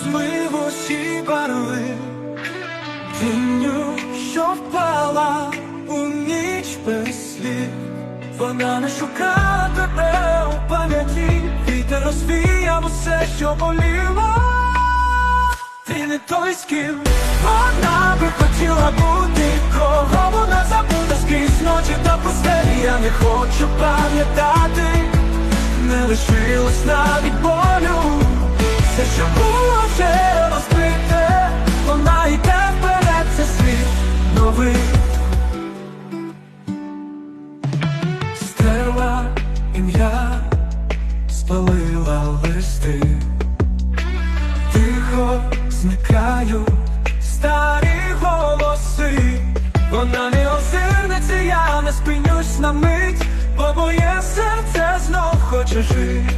розмив усі барви, тінню, що впала у ніч без слів. Вона не шукала тебе у пам'яті, вітер розвіяв усе, що боліло. Ти не той, з ким вона би хотіла бути, кого вона забуде скрізь ночі та пустелі. Я не хочу пам'ятати, не лишилось навіть болю. Все, що було вже розбите, вона йде вперед, це світ новий. Стерла ім'я, спалила листи, тихо зникають старі голоси. Вона не озирнеться, я не спинюсь на мить, бо моє серце знов хоче жити.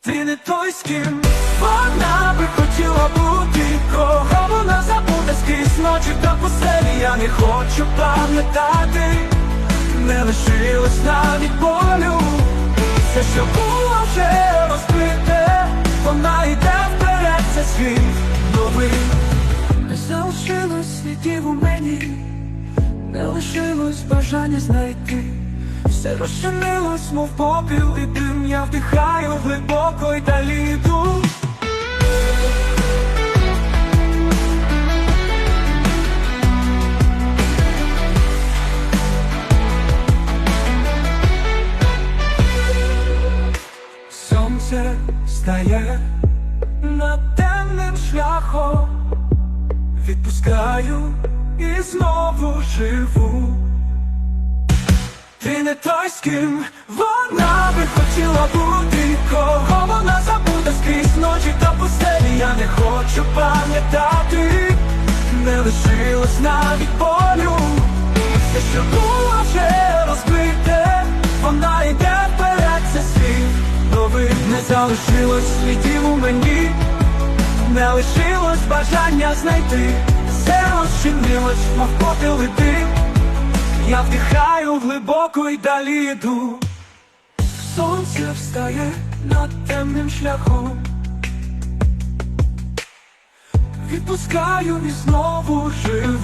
Ти не той, з ким вона би хотіла бути, кого вона забуде скрізь ночі та пустелі. Я не хочу пам'ятати, не лишилось навіть болю. Все, що було вже розбите, вона йде вперед, це світ новий. Не залишилось слідів у мені, не лишилось бажання знайти. Все розчинилось, мов попіл і дим, я вдихаю глибоко й далі Сонце стає над темним шляхом, відпускаю і знову живу. Ти не той, з ким вона би хотіла бути, кого залишилось слідів у мені, не лишилось бажання знайти. Все розчинилось, мов попіл і. Я вдихаю глибоко і далі йду. Сонце встає над темним шляхом. Відпускаю і знову живу.